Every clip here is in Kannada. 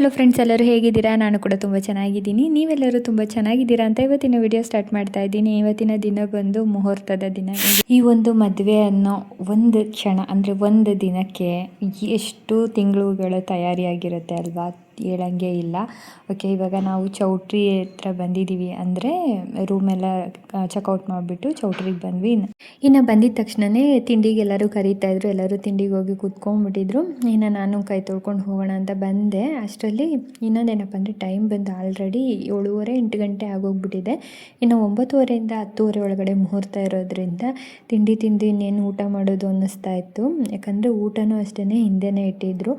ಹಲೋ ಫ್ರೆಂಡ್ಸ್ ಎಲ್ಲರೂ ಹೇಗಿದ್ದೀರಾ? ನಾನು ಕೂಡ ತುಂಬ ಚೆನ್ನಾಗಿದ್ದೀನಿ. ನೀವೆಲ್ಲರೂ ತುಂಬ ಚೆನ್ನಾಗಿದ್ದೀರಾ ಅಂತ ಇವತ್ತಿನ ವಿಡಿಯೋ ಸ್ಟಾರ್ಟ್ ಮಾಡ್ತಾ ಇದ್ದೀನಿ. ಇವತ್ತಿನ ದಿನ ಬಂದು ಮುಹೂರ್ತದ ದಿನ. ಈ ಒಂದು ಮದುವೆ ಅನ್ನೋ ಒಂದು ಕ್ಷಣ, ಅಂದರೆ ಒಂದು ದಿನಕ್ಕೆ ಎಷ್ಟು ತಿಂಗಳುಗಳ ತಯಾರಿಯಾಗಿರುತ್ತೆ ಅಲ್ವಾ? ಹೇಳಂಗೆ ಇಲ್ಲ. ಓಕೆ ಇವಾಗ ನಾವು ಚೌಟ್ರಿ ಹತ್ರ ಬಂದಿದ್ದೀವಿ ಅಂದರೆ ರೂಮೆಲ್ಲ ಚೆಕ್ಔಟ್ ಮಾಡಿಬಿಟ್ಟು ಚೌಟ್ರಿಗೆ ಬಂದ್ವಿ. ಇನ್ನು ಬಂದಿದ ತಕ್ಷಣವೇ ತಿಂಡಿಗೆ ಎಲ್ಲರೂ ಕರೀತಾ ಇದ್ರು. ಎಲ್ಲರೂ ತಿಂಡಿಗೆ ಹೋಗಿ ಕೂತ್ಕೊಂಡ್ಬಿಟ್ಟಿದ್ರು. ಇನ್ನು ನಾನು ಕೈ ತೊಳ್ಕೊಂಡು ಹೋಗೋಣ ಅಂತ ಬಂದೆ. ಅಷ್ಟರಲ್ಲಿ ಇನ್ನೊಂದೇನಪ್ಪ ಅಂದರೆ ಟೈಮ್ ಬಂದು ಆಲ್ರೆಡಿ ಏಳುವರೆ, ಎಂಟು ಗಂಟೆ ಆಗೋಗ್ಬಿಟ್ಟಿದೆ. ಇನ್ನು ಒಂಬತ್ತುವರೆಯಿಂದ ಹತ್ತುವರೆ ಒಳಗಡೆ ಮುಹೂರ್ತ ಇರೋದ್ರಿಂದ ತಿಂಡಿ ತಿಂದು ಇನ್ನೇನು ಊಟ ಮಾಡೋದು ಅನ್ನಿಸ್ತಾ ಇತ್ತು. ಯಾಕಂದರೆ ಊಟನೂ ಅಷ್ಟೇ ಹಿಂದೆನೇ ಇಟ್ಟಿದ್ರು.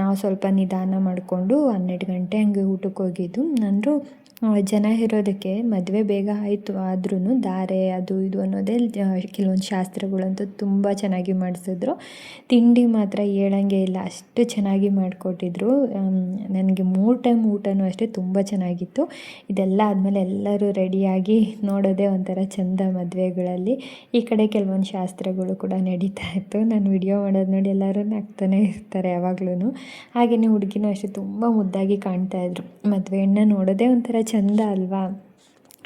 ನಾವು ಸ್ವಲ್ಪ ನಿಧಾನ ಮಾಡಿಕೊಂಡು ಹನ್ನೆರಡು ಗಂಟೆ ಹಂಗೆ ಊಟಕ್ಕೆ ಹೋಗಿದ್ದು. ಅಂದರೂ ಜನ ಇರೋದಕ್ಕೆ ಮದುವೆ ಬೇಗ ಆಯಿತು ಆದ್ರೂ ಧಾರೆ ಅದು ಇದು ಅನ್ನೋದೇ ಕೆಲವೊಂದು ಶಾಸ್ತ್ರಗಳಂತೂ ತುಂಬ ಚೆನ್ನಾಗಿ ಮಾಡಿಸಿದ್ರು. ತಿಂಡಿ ಮಾತ್ರ ಹೇಳಂಗೆ ಇಲ್ಲ, ಅಷ್ಟು ಚೆನ್ನಾಗಿ ಮಾಡಿಕೊಟ್ಟಿದ್ರು. ನನಗೆ ಮೂರು ಟೈಮ್ ಊಟನೂ ಅಷ್ಟೇ ತುಂಬ ಚೆನ್ನಾಗಿತ್ತು. ಇದೆಲ್ಲ ಆದಮೇಲೆ ಎಲ್ಲರೂ ರೆಡಿಯಾಗಿ ನೋಡೋದೇ ಒಂಥರ ಚಂದ ಮದುವೆಗಳಲ್ಲಿ. ಈ ಕಡೆ ಕೆಲವೊಂದು ಶಾಸ್ತ್ರಗಳು ಕೂಡ ನಡೀತಾ ಇತ್ತು. ನಾನು ವಿಡಿಯೋ ಮಾಡೋದು ನೋಡಿ ಎಲ್ಲರೂ ನಗ್ತಾನೆ ಇರ್ತಾರೆ ಯಾವಾಗ್ಲೂ ಹಾಗೆಯೇ ಹುಡುಗಿನೂ ಅಷ್ಟೇ ತುಂಬ ಮುದ್ದಾಗಿ ಕಾಣ್ತಾ ಇದ್ರು. ಮದುವೆ ಹೆಣ್ಣ ನೋಡೋದೇ ಒಂಥರ ಚಂದ ಅಲ್ವಾ?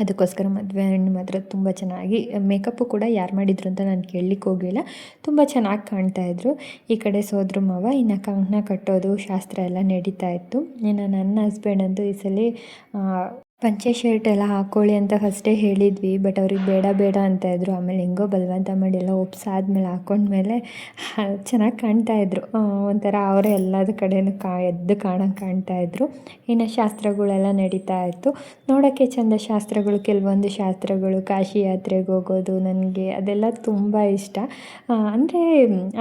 ಅದಕ್ಕೋಸ್ಕರ ಮದುವೆ ಹೆಣ್ಣು ಮಾತ್ರ ತುಂಬ ಚೆನ್ನಾಗಿ ಮೇಕಪ್ಪು ಕೂಡ ಯಾರು ಮಾಡಿದ್ರು ಅಂತ ನಾನು ಕೇಳಲಿಕ್ಕೆ ಹೋಗಿಲ್ಲ ತುಂಬ ಚೆನ್ನಾಗಿ ಕಾಣ್ತಾ ಇದ್ದರು ಈ ಕಡೆ ಸೋದ್ರ ಮಾವ, ಇನ್ನು ಕಂಕಣ ಕಟ್ಟೋದು, ಶಾಸ್ತ್ರ ಎಲ್ಲ ನಡೀತಾ ಇತ್ತು. ಇನ್ನು ನನ್ನ ಹಸ್ಬೆಂಡ್ ಅಂತೂ ಈ ಸಲ ಪಂಚೆ ಶರ್ಟ್ ಎಲ್ಲ ಹಾಕೊಳ್ಳಿ ಅಂತ ಫಸ್ಟೇ ಹೇಳಿದ್ವಿ ಬಟ್ ಅವ್ರಿಗೆ ಬೇಡ ಬೇಡ ಅಂತ ಇದ್ರು. ಆಮೇಲೆ ಹೆಂಗೋ ಬಲವಂತ ಮಾಡಿ ಎಲ್ಲ ಒಪ್ಸಾದ್ಮೇಲೆ ಹಾಕೊಂಡ್ಮೇಲೆ ಚೆನ್ನಾಗಿ ಕಾಣ್ತಾ ಇದ್ರು. ಒಂಥರ ಅವರೇ ಎಲ್ಲದ ಕಡೆನೂ ಕಾ, ಎದ್ದು ಕಾಣಂಗೆ ಕಾಣ್ತಾ ಇದ್ರು. ಇನ್ನು ಶಾಸ್ತ್ರಗಳೆಲ್ಲ ನಡೀತಾ ಇತ್ತು. ನೋಡೋಕ್ಕೆ ಚಂದ ಶಾಸ್ತ್ರಗಳು, ಕೆಲವೊಂದು ಶಾಸ್ತ್ರಗಳು, ಕಾಶಿ ಯಾತ್ರೆಗೆ ಹೋಗೋದು ನನಗೆ ಅದೆಲ್ಲ ತುಂಬ ಇಷ್ಟ. ಅಂದರೆ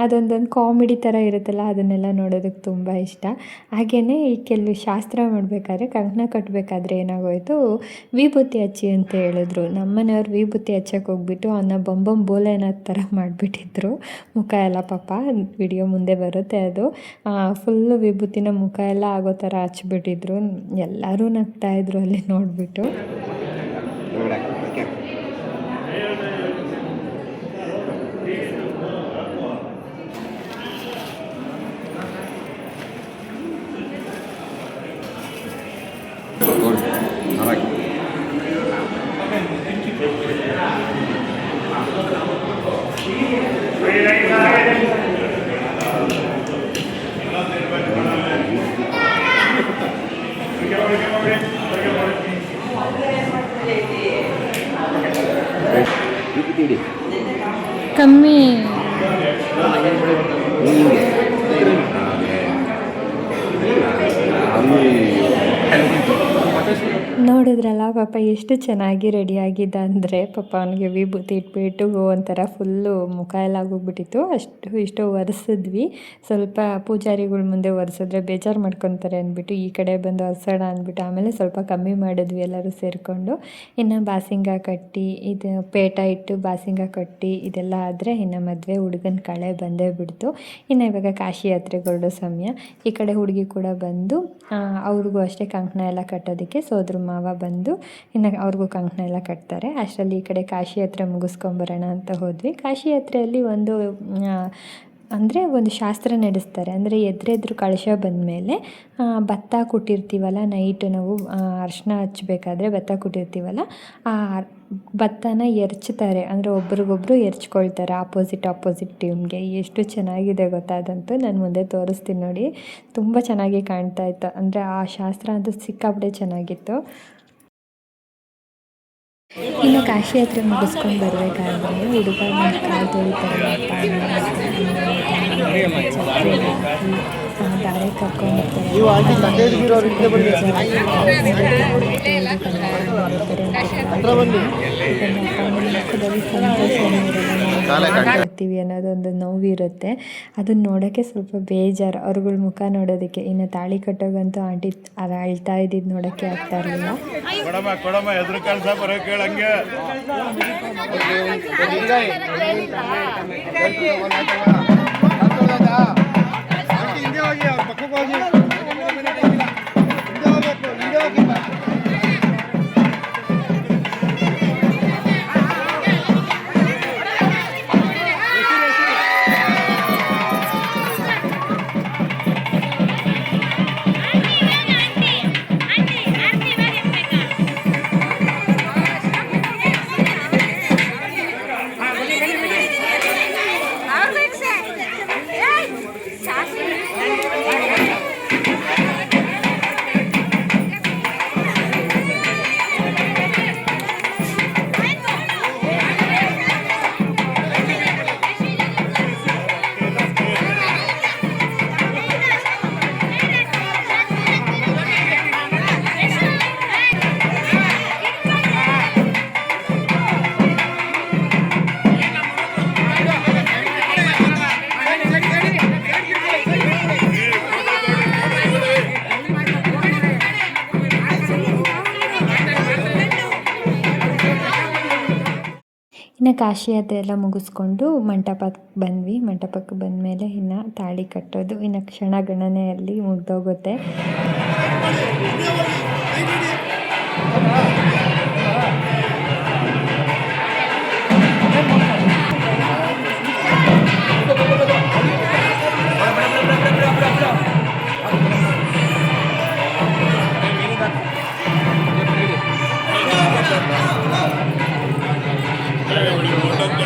ಅದೊಂದೊಂದು ಕಾಮಿಡಿ ಥರ ಇರುತ್ತಲ್ಲ, ಅದನ್ನೆಲ್ಲ ನೋಡೋದಕ್ಕೆ ತುಂಬ ಇಷ್ಟ. ಹಾಗೆಯೇ ಈ ಕೆಲವು ಶಾಸ್ತ್ರ ಮಾಡಬೇಕಾದ್ರೆ, ಕಂಕಣ ಕಟ್ಟಬೇಕಾದ್ರೆ ಏನಾಗೋಯ್ತು? ವಿಭೂತಿ ಹಚ್ಚಿ ಅಂತ ಹೇಳಿದ್ರು. ನಮ್ಮನೆಯವ್ರು ವಿಭೂತಿ ಹಚ್ಚಕ್ಕೆ ಹೋಗ್ಬಿಟ್ಟು ಅವನ್ನ ಬೊಂಬಂ ಬೋಲೆನ ಥರ ಮಾಡಿಬಿಟ್ಟಿದ್ರು. ಮುಖ ಎಲ್ಲ ಪಾಪ, ವಿಡಿಯೋ ಮುಂದೆ ಬರುತ್ತೆ ಅದು. ಫುಲ್ಲು ವಿಭೂತಿನ ಮುಖ ಎಲ್ಲ ಆಗೋ ಥರ ಹಚ್ಬಿಟ್ಟಿದ್ರು. ಎಲ್ಲರೂ ನಗ್ತಾ ಇದ್ರು ಅಲ್ಲಿ ನೋಡಿಬಿಟ್ಟು. ಕಮ್ಮಿ ನೋಡಿದ್ರಲ್ಲ, ಪಾಪ ಎಷ್ಟು ಚೆನ್ನಾಗಿ ರೆಡಿಯಾಗಿದ್ದ ಅಂದರೆ ಪಾಪ ಅವನಿಗೆ ವಿಭೂತಿ ಇಟ್ಬಿಟ್ಟು ಒಂಥರ ಫುಲ್ಲು ಮುಖ ಎಲ್ಲ ಆಗೋಗ್ಬಿಟ್ಟಿತ್ತು. ಅಷ್ಟು ಇಷ್ಟು ಒರೆಸಿದ್ವಿ. ಸ್ವಲ್ಪ ಪೂಜಾರಿಗಳ ಮುಂದೆ ಒರೆಸಿದ್ರೆ ಬೇಜಾರು ಮಾಡ್ಕೊತಾರೆ ಅಂದ್ಬಿಟ್ಟು, ಈ ಕಡೆ ಬಂದು ಒರೆಸೋಣ ಅಂದ್ಬಿಟ್ಟು ಆಮೇಲೆ ಸ್ವಲ್ಪ ಕಮ್ಮಿ ಮಾಡಿದ್ವಿ ಎಲ್ಲರೂ ಸೇರಿಕೊಂಡು. ಇನ್ನು ಬಾಸಿಂಗ ಕಟ್ಟಿ, ಇದು ಪೇಟ ಇಟ್ಟು ಬಾಸಿಂಗ ಕಟ್ಟಿ ಇದೆಲ್ಲ ಆದರೆ ಇನ್ನು ಮದುವೆ ಹುಡುಗನ ಕಳೆ ಬಂದೇ ಬಿಡ್ತು. ಇನ್ನು ಇವಾಗ ಕಾಶಿ ಯಾತ್ರೆಗೆ ಹೊರಡೋ ಸಮಯ. ಈ ಕಡೆ ಹುಡುಗಿ ಕೂಡ ಬಂದು ಅವ್ರಿಗೂ ಅಷ್ಟೇ ಕಂಕಣ ಎಲ್ಲ ಕಟ್ಟೋದಕ್ಕೆ ಸೋದ್ರ ಮಾವ ಬಂದು ಇನ್ನು ಅವ್ರಿಗೂ ಕಂಕಣ ಎಲ್ಲ ಕಟ್ತಾರೆ. ಅಷ್ಟರಲ್ಲಿ ಈ ಕಡೆ ಕಾಶಿ ಯಾತ್ರೆ ಮುಗಿಸ್ಕೊಂಬರೋಣ ಅಂತ ಹೋದ್ವಿ. ಕಾಶಿ ಯಾತ್ರೆಯಲ್ಲಿ ಒಂದು ಅಂದರೆ ಒಂದು ಶಾಸ್ತ್ರ ನಡೆಸ್ತಾರೆ. ಅಂದರೆ ಎದುರೆದ್ರು ಕಳಶ ಬಂದಮೇಲೆ ಭತ್ತ ಕೊಟ್ಟಿರ್ತೀವಲ್ಲ, ನೈಟ್ ನಾವು ಅರ್ಶಿನ ಹಚ್ಚಬೇಕಾದ್ರೆ ಭತ್ತ ಕೊಟ್ಟಿರ್ತೀವಲ್ಲ, ಆ, ಭತ್ತನ ಎರ್ಚ್ತಾರೆ. ಅಂದರೆ ಒಬ್ರಿಗೊಬ್ರು ಎರ್ಚ್ಕೊಳ್ತಾರೆ ಆಪೋಸಿಟ್ ಆಪೋಸಿಟ್ ಟೀಮ್ಗೆ ಎಷ್ಟು ಚೆನ್ನಾಗಿದೆ ಗೊತ್ತಾದಂತೂ ನಾನು ಮುಂದೆ ತೋರಿಸ್ತೀನಿ ನೋಡಿ. ತುಂಬ ಚೆನ್ನಾಗಿ ಕಾಣ್ತಾ ಇತ್ತು. ಅಂದರೆ ಆ ಶಾಸ್ತ್ರ ಅಂತೂ ಸಿಕ್ಕಾಪಟ್ಟೆ ಚೆನ್ನಾಗಿತ್ತು. ಇನ್ನು ಕಾಶಿ ಯಾತ್ರೆ ಮುಗಿಸ್ಕೊಂಡು ಬರಬೇಕಾದ್ರೆ ಹುಡುಗ ಕಾಲು ತೊಳಿತಾರಲ್ಲಪ್ಪ ದಾರೆ ಕರ್ಕೊಂಡ್ಬರ್ತೀವಿ ಅನ್ನೋದೊಂದು ನೋವಿರುತ್ತೆ ಅದನ್ನ ನೋಡೋಕ್ಕೆ ಸ್ವಲ್ಪ ಬೇಜಾರು. ಅವ್ರುಗಳ ಮುಖ ನೋಡೋದಕ್ಕೆ ಇನ್ನು ತಾಳಿ ಕಟ್ಟೋಗಂತೂ ಆಂಟಿ ಅದು ಅಳ್ತಾ ಇದ್ದಿದ್ದು ನೋಡೋಕ್ಕೆ ಆಗ್ತಾ ಇರಲಿಲ್ಲ. ಕೊಡಮ್ಮ आ गया पक्को आ गया मेरे को मिला इंदौर के पास ಕಾಶಿ ಅದೆಲ್ಲ ಮುಗಿಸ್ಕೊಂಡು ಮಂಟಪಕ್ಕೆ ಬಂದ್ವಿ. ಮಂಟಪಕ್ಕೆ ಬಂದಮೇಲೆ ಇನ್ನು ತಾಳಿ ಕಟ್ಟೋದು ಇನ್ನು ಕ್ಷಣ ಗಣನೆಯಲ್ಲಿ ಮುಗ್ದೋಗುತ್ತೆ. ಆಯ್ತಪ್ಪ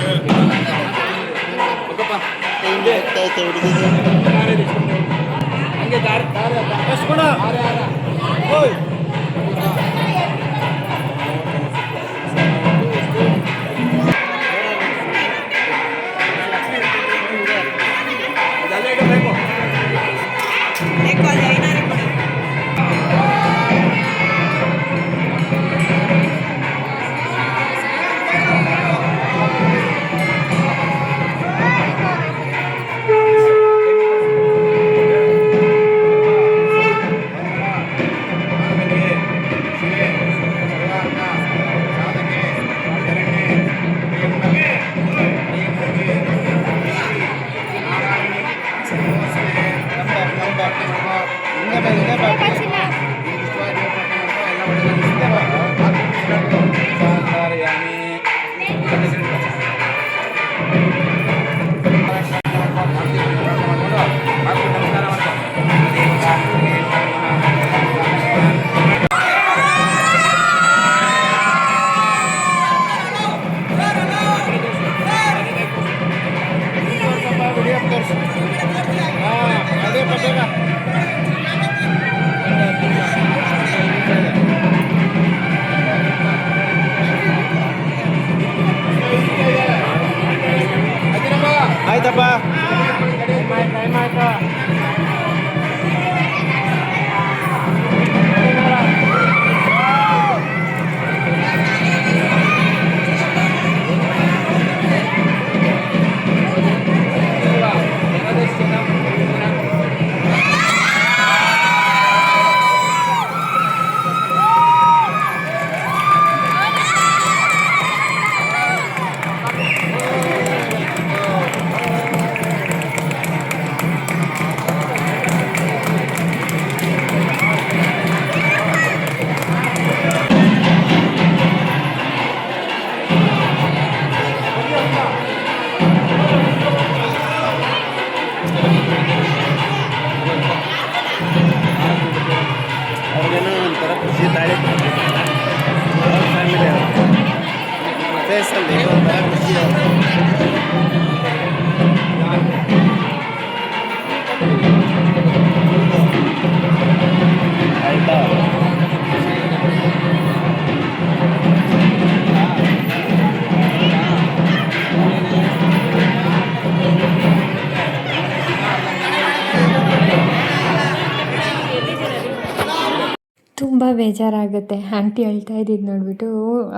ಬೇಜಾರಾಗುತ್ತೆ. ಆಂಟಿ ಹೇಳ್ತಾ ಇದ್ದಿದ್ದು ನೋಡಿಬಿಟ್ಟು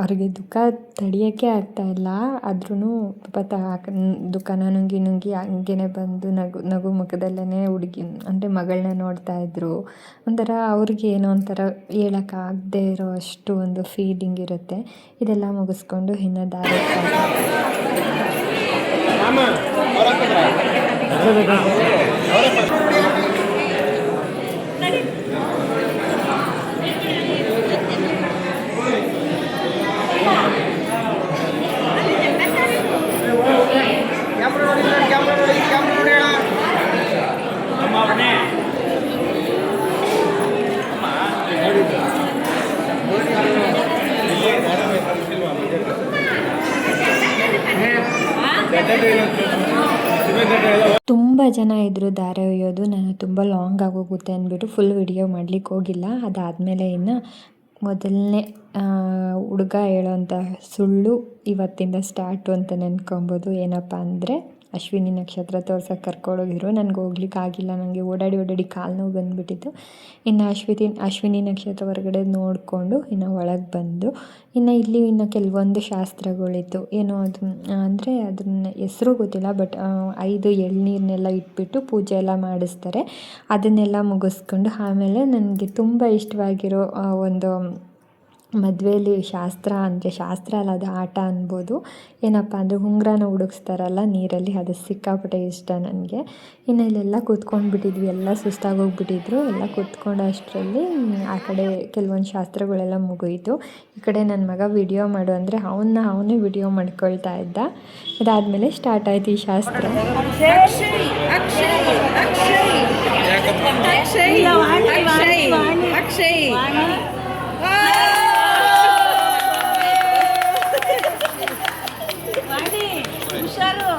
ಅವ್ರಿಗೆ ದುಃಖ ತಡಿಯೋಕ್ಕೆ ಆಗ್ತಾ ಇಲ್ಲ. ಆದ್ರೂ ಪಾಪ ತ ದುಃಖನ ನುಂಗಿ ನುಂಗಿ ಹಂಗೇನೆ ಬಂದು ನಗು ನಗು ಮುಖದಲ್ಲೇ ಹುಡುಗಿ, ಅಂದರೆ ಮಗಳನ್ನ ನೋಡ್ತಾ ಇದ್ರು. ಒಂಥರ ಅವ್ರಿಗೆ ಏನೋ ಒಂಥರ ಹೇಳೋಕ್ಕಾಗದೇ ಇರೋ ಅಷ್ಟು ಒಂದು ಫೀಲಿಂಗ್ ಇರುತ್ತೆ. ಇದೆಲ್ಲ ಮುಗಿಸ್ಕೊಂಡು ಇನ್ನು ದಾರಿ ಜನ ಇದ್ದರು ದಾರೆ ಒಯ್ಯೋದು ನಾನು ತುಂಬ ಲಾಂಗ್ ಆಗೋಗುತ್ತೆ ಅಂದ್ಬಿಟ್ಟು ಫುಲ್ ವಿಡಿಯೋ ಮಾಡ್ಲಿಕ್ಕೆ ಹೋಗಿಲ್ಲ. ಅದಾದಮೇಲೆ ಇನ್ನು ಮೊದಲನೇ ಹುಡುಗ ಹೇಳೋಂಥ ಸುಳ್ಳು ಇವತ್ತಿಂದ ಸ್ಟಾರ್ಟು ಅಂತ ನೆನ್ಕೊಬೋದು. ಏನಪ್ಪ ಅಂದರೆ ಅಶ್ವಿನಿ ನಕ್ಷತ್ರ ತೋರ್ಸೋಕ್ಕೆ ಕರ್ಕೊಂಡೋಗಿದ್ರು. ನನಗೆ ಹೋಗ್ಲಿಕ್ಕೆ ಆಗಿಲ್ಲ. ನನಗೆ ಓಡಾಡಿ ಓಡಾಡಿ ಕಾಲು ನೋವು ಬಂದುಬಿಟ್ಟಿತ್ತು. ಇನ್ನು ಅಶ್ವಿನಿ ಅಶ್ವಿನಿ ನಕ್ಷತ್ರ ಹೊರಗಡೆ ನೋಡಿಕೊಂಡು ಇನ್ನು ಒಳಗೆ ಬಂದು, ಇನ್ನು ಇಲ್ಲಿ ಇನ್ನು ಕೆಲವೊಂದು ಶಾಸ್ತ್ರಗಳಿತ್ತು. ಏನೋ ಅದು, ಅಂದರೆ ಅದನ್ನ ಹೆಸರು ಗೊತ್ತಿಲ್ಲ, ಬಟ್ ಐದು ಎಳ್ನೀರನ್ನೆಲ್ಲ ಇಟ್ಬಿಟ್ಟು ಪೂಜೆ ಎಲ್ಲ ಮಾಡಿಸ್ತಾರೆ. ಅದನ್ನೆಲ್ಲ ಮುಗಿಸ್ಕೊಂಡು ಆಮೇಲೆ ನನಗೆ ತುಂಬ ಇಷ್ಟವಾಗಿರೋ ಒಂದು ಮದುವೆಯಲ್ಲಿ ಶಾಸ್ತ್ರ ಅಂದರೆ ಶಾಸ್ತ್ರ ಅಲ್ಲ ಅದು ಆಟ ಅನ್ಬೋದು ಏನಪ್ಪ ಅಂದರೆ ಉಂಗ್ರನ ಹುಡುಗಿಸ್ತಾರಲ್ಲ ನೀರಲ್ಲಿ ಅದು ಸಿಕ್ಕಾಪಟ್ಟೆ ಇಷ್ಟ ನನಗೆ ಇನ್ನು ಇಲ್ಲೆಲ್ಲ ಕೂತ್ಕೊಂಡ್ಬಿಟ್ಟಿದ್ವಿ ಎಲ್ಲ ಸುಸ್ತಾಗೋಗ್ಬಿಟ್ಟಿದ್ರು ಎಲ್ಲ ಕೂತ್ಕೊಂಡು ಅಷ್ಟರಲ್ಲಿ ಆ ಕಡೆ ಕೆಲವೊಂದು ಶಾಸ್ತ್ರಗಳೆಲ್ಲ ಮುಗಿಯಿತು ಈ ಕಡೆ ನನ್ನ ಮಗ ವಿಡಿಯೋ ಮಾಡು ಅಂದರೆ ಅವನ್ನ ಅವನೇ ವಿಡಿಯೋ ಮಾಡ್ಕೊಳ್ತಾ ಇದ್ದ ಇದಾದಮೇಲೆ ಸ್ಟಾರ್ಟ್ ಆಯ್ತು ಈ ಶಾಸ್ತ್ರ ಅಕ್ಷಯ್ ಅಕ್ಷಯ್ ಅಕ್ಷಯ್ ಅಕ್ಷಯ್ ಅಕ್ಷಯ್ ಅಕ್ಷಯ್ ವಾಣಿ ಹುಷಾರು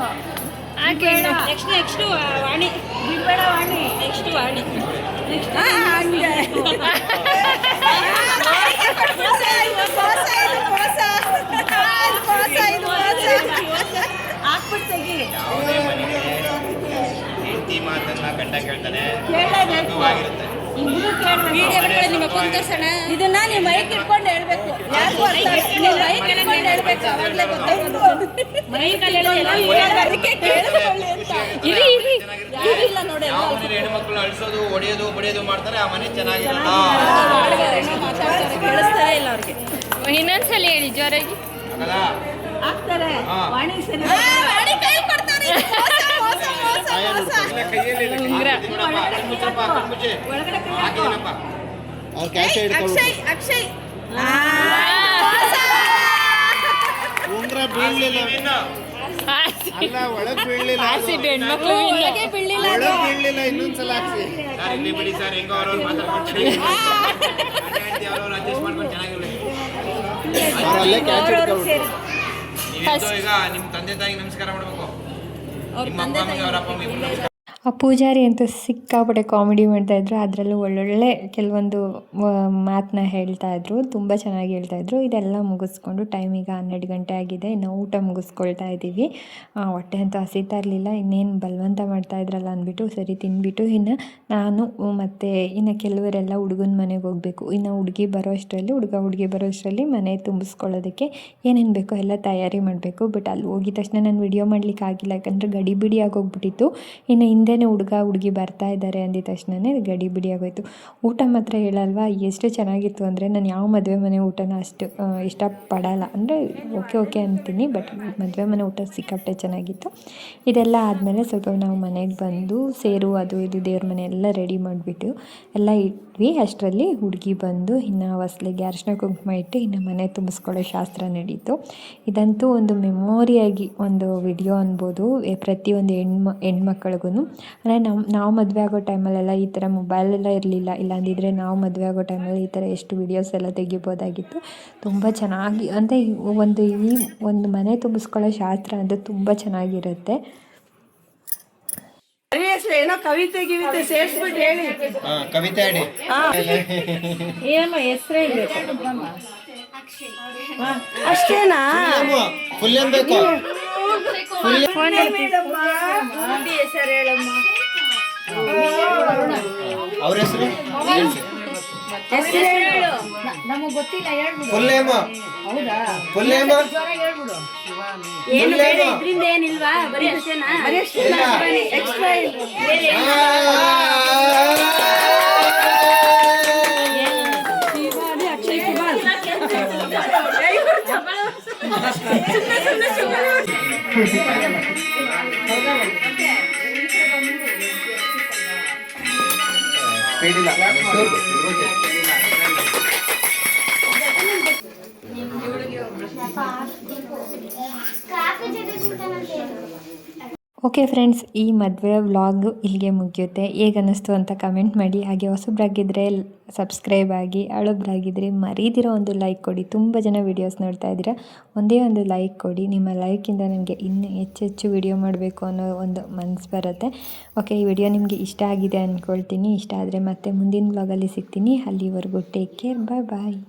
ನೆಕ್ಸ್ಟ್ ನೆಕ್ಸ್ಟ್ ವಾಣಿ. ಬಿಡ್ಬೇಡ ವಾಣಿ. ನೆಕ್ಸ್ಟ್ ವಾಣಿ. ನೆಕ್ಸ್ಟ್ ಹಂಗೆ. ಹಾಕ್ಬಿಟ್ಟು ತೆಗಿ ಹೆಂಡತಿ ಮಾತನ್ನ ಕಂಡ ಕೇಳ್ತಾನೆ. ಇದನ್ನ ನೀವು ಮೈಕ್ ಇಟ್ಕೊಂಡು ಹೇಳ್ಬೇಕು. ಯಾರಿಗೂ ಅರ್ಥ ಆಗಲ್ಲ. ನೀವು ಮೈಕ್ ಇಟ್ಕೊಂಡು ಹೇಳ್ಬೇಕು. ಅವಾಗ್ಲೇ ಗೊತ್ತಾಗೋದು. ಅದಕ್ಕೆ ಕೇಳಿಸ್ಕೊಳ್ಳಿ ಅಂತ. ಯಾರಿಲ್ಲ ನೋಡಿ ಯಾವ ಮನೇಲಿ ಹೆಣ್ಮಕ್ಳು ಅಳ್ಸೋದು ಹೊಡೆಯೋದು ಬಡಿಯೋದು ಮಾಡ್ತಾರೆ ಆ ಮನೆ ಚೆನ್ನಾಗಿರಲ್ಲ. ಮಾತಾಡ್ತಾರೆ ಇಲ್ಲ ಅವ್ರಿಗೆ. ಇನ್ನೊಂದ್ಸಲ ಹೇಳಿ ಜೋರಾಗಿ. ಆಗ್ತಾರೆ. ಹಾ. ವಾಣಿ ಸರಿ. ವಾಣಿ ಕೈ ಕೊಡ್ತಾರೆ. ಅವ್ರು ಕ್ಯಾಶ್ ಅಕ್ಷಯ್ ಅಕ್ಷಯ್ ಉಂಗ್ರ ಬೀಳ್ಲಿಲ್ಲ ಅಲ್ಲ ಒಳಗ್ ಬೀಳ್ಲಿಲ್ಲ. ಒಳಗೆ ಬೀಳಲಿಲ್ಲ. ಒಳಗ್ ಬೀಳ್ಲಿಲ್ಲ ಇನ್ನೊಂದ್ಸಲ ಹಾಕ್ಸಿ ಸರ್ ಇಲ್ಲಿ ಬಿಡಿ ಸರ್ ಹೆಂಗೋ ಅವ್ರವ್ರು ಮಾತಾಡ್ಕೊಂಡು ಅವ್ರವ್ರು ಅಡ್ಜಸ್ಟ್ ಮಾಡ್ಕೊಂಡು ಚೆನ್ನಾಗಿರ್ಲಿ ಅವರಲ್ಲೇ ಕ್ಯಾಚ್ ಈಗ ನಿಮ್ಮ ತಂದೆ ತಾಯಿಗೆ ನಮಸ್ಕಾರ ಮಾಡ್ಬೇಕು ಅವ್ರ ನಿಮ್ಮ ತಂದೆ ಅಪ್ಪ ಆ ಪೂಜಾರಿ ಅಂತೂ ಸಿಕ್ಕಾಪಟ್ಟೆ ಕಾಮಿಡಿ ಮಾಡ್ತಾಯಿದ್ರು ಅದರಲ್ಲೂ ಒಳ್ಳೊಳ್ಳೆ ಕೆಲವೊಂದು ಮಾತನ್ನ ಹೇಳ್ತಾಯಿದ್ರು ತುಂಬ ಚೆನ್ನಾಗಿ ಹೇಳ್ತಾಯಿದ್ರು ಇದೆಲ್ಲ ಮುಗಿಸ್ಕೊಂಡು ಟೈಮ್ ಈಗ ಹನ್ನೆರಡು ಗಂಟೆ ಆಗಿದೆ. ಇನ್ನು ಊಟ ಮುಗಿಸ್ಕೊಳ್ತಾ ಇದ್ದೀವಿ. ಹೊಟ್ಟೆ ಅಂತೂ ಹಸಿತಾ ಇರಲಿಲ್ಲ. ಇನ್ನೇನು ಬಲವಂತ ಮಾಡ್ತಾಯಿದ್ರಲ್ಲ ಅಂದ್ಬಿಟ್ಟು ಸರಿ ತಿಂದ್ಬಿಟ್ಟು ಇನ್ನು ನಾನು ಮತ್ತು ಇನ್ನು ಕೆಲವರೆಲ್ಲ ಹುಡುಗನ ಮನೆಗೆ ಹೋಗಬೇಕು. ಇನ್ನು ಹುಡುಗಿ ಬರೋ ಅಷ್ಟರಲ್ಲಿ, ಹುಡುಗ ಹುಡುಗಿ ಬರೋ ಅಷ್ಟರಲ್ಲಿ ಮನೆ ತುಂಬಿಸ್ಕೊಳ್ಳೋದಕ್ಕೆ ಏನೇನು ಬೇಕೋ ಎಲ್ಲ ತಯಾರಿ ಮಾಡಬೇಕು. ಬಟ್ ಅಲ್ಲಿ ಹೋಗಿದ ತಕ್ಷಣ ನಾನು ವಿಡಿಯೋ ಮಾಡ್ಲಿಕ್ಕೆ ಆಗಿಲ್ಲ ಯಾಕಂದರೆ ಗಡಿಬಿಡಿ ಆಗೋಗ್ಬಿಟ್ಟಿತ್ತು. ಇನ್ನು ಹಿಂದೆನೇ ಹುಡುಗ, ಹುಡುಗಿ ಬರ್ತಾ ಇದ್ದಾರೆ ಅಂದಿದ ತಕ್ಷಣವೇ ಗಡಿ ಬಿಡಿಯಾಗೋಯ್ತು ಊಟ ಮಾತ್ರ ಹೇಳಲ್ವಾ? ಎಷ್ಟು ಚೆನ್ನಾಗಿತ್ತು ಅಂದರೆ ನಾನು ಯಾವ ಮದುವೆ ಮನೆ ಊಟನ ಅಷ್ಟು ಇಷ್ಟಪಡಲ್ಲ. ಅಂದರೆ ಓಕೆ ಓಕೆ ಅಂತೀನಿ, ಬಟ್ ಮದುವೆ ಮನೆ ಊಟ ಸಿಕ್ಕಾಪಟ್ಟೆ ಚೆನ್ನಾಗಿತ್ತು. ಇದೆಲ್ಲ ಆದಮೇಲೆ ಸ್ವಲ್ಪ ನಾವು ಮನೆಗೆ ಬಂದು ಸೇರು, ಅದು ಇದು ದೇವ್ರ ಮನೆ ಎಲ್ಲ ರೆಡಿ ಮಾಡಿಬಿಟ್ಟು ಎಲ್ಲ ಇಟ್ವಿ. ಅಷ್ಟರಲ್ಲಿ ಹುಡುಗಿ ಬಂದು ಇನ್ನು ಹೊಸ್ಲಿಗೆ ಅರಶಿನ ಕುಂಕುಮ ಇಟ್ಟು ಇನ್ನು ಮನೆ ತುಂಬಿಸ್ಕೊಳ್ಳೋ ಶಾಸ್ತ್ರ ನಡೀತು. ಇದಂತೂ ಒಂದು ಮೆಮೋರಿಯಾಗಿ ಒಂದು ವಿಡಿಯೋ ಅನ್ಬೋದು. ಪ್ರತಿಯೊಂದು ಹೆಣ್ಮ ಹೆಣ್ಮಕ್ಳಿಗೂ ಅಂದರೆ ನಮ್ಮ ನಾವು ಮದುವೆ ಆಗೋ ಟೈಮಲ್ಲೆಲ್ಲ ಈ ಥರ ಮೊಬೈಲೆಲ್ಲ ಇರಲಿಲ್ಲ. ಇಲ್ಲಾಂದಿದ್ದರೆ ನಾವು ಮದುವೆ ಆಗೋ ಟೈಮಲ್ಲಿ ಈ ಥರ ಎಷ್ಟು ವೀಡಿಯೋಸ್ ಎಲ್ಲ ತೆಗಿಬೋದಾಗಿತ್ತು. ತುಂಬ ಚೆನ್ನಾಗಿ ಅಂದರೆ ಒಂದು ಈ ಒಂದು ಮನೆ ತುಂಬಿಸ್ಕೊಳ್ಳೋ ಶಾಸ್ತ್ರ ಅಂದರೆ ತುಂಬ ಚೆನ್ನಾಗಿರುತ್ತೆ. ಏನೋ ಕವಿತೆ ಗಿವಿತೆ ಸೇರ್ಸ್ಬಿಟ್ಟು ಹೇಳಿ. ಕವಿತೆ ಹೇಳಿ ಹೆಸ್ರು ಹೇಳ್ಬೇಕು ಅಷ್ಟೇನಾ? ಫುಲ್ ಬೇಕು? ಅವ್ರ ಹೆಸರು? ಫುಲ್ ನೇಮ್ ಏನು ಬೇರೆ ಇದ್ರಿಂದ ಏನಿಲ್ವಾ? ಬರೀ ಅಷ್ಟೇನಾ? ಬರೀ. ಎಕ್ಸ್ಟ್ರಾ പേടില്ല ಓಕೆ ಫ್ರೆಂಡ್ಸ್ ಈ ಮದುವೆ ವ್ಲಾಗ್ ಇಲ್ಲಿಗೆ ಮುಗಿಯುತ್ತೆ. ಹೇಗೆ ಅನ್ನಿಸ್ತು ಅಂತ ಕಮೆಂಟ್ ಮಾಡಿ. ಹಾಗೆ ಹೊಸಬ್ರಾಗಿದ್ದರೆ ಸಬ್ಸ್ಕ್ರೈಬ್ ಆಗಿ ಹಳಬ್ರಾಗಿದ್ದರೆ ಮರೀದಿರೋ ಒಂದು ಲೈಕ್ ಕೊಡಿ. ತುಂಬ ಜನ ವೀಡಿಯೋಸ್ ನೋಡ್ತಾ ಇದ್ದೀರಾ. ಒಂದೇ ಒಂದು ಲೈಕ್ ಕೊಡಿ. ನಿಮ್ಮ ಲೈಕಿಂದ ನನಗೆ ಇನ್ನೂ ಹೆಚ್ಚೆಚ್ಚು ವಿಡಿಯೋ ಮಾಡಬೇಕು ಅನ್ನೋ ಒಂದು ಮನಸ್ಸು ಬರುತ್ತೆ. ಓಕೆ ಈ ವಿಡಿಯೋ ನಿಮಗೆ ಇಷ್ಟ ಆಗಿದೆ ಅಂದ್ಕೊಳ್ತೀನಿ ಇಷ್ಟ ಆದರೆ ಮತ್ತೆ ಮುಂದಿನ ವ್ಲಾಗಲ್ಲಿ ಸಿಗ್ತೀನಿ. ಅಲ್ಲಿವರೆಗೂ ಟೇಕ್ ಕೇರ್ ಬಾಯ್ ಬಾಯ್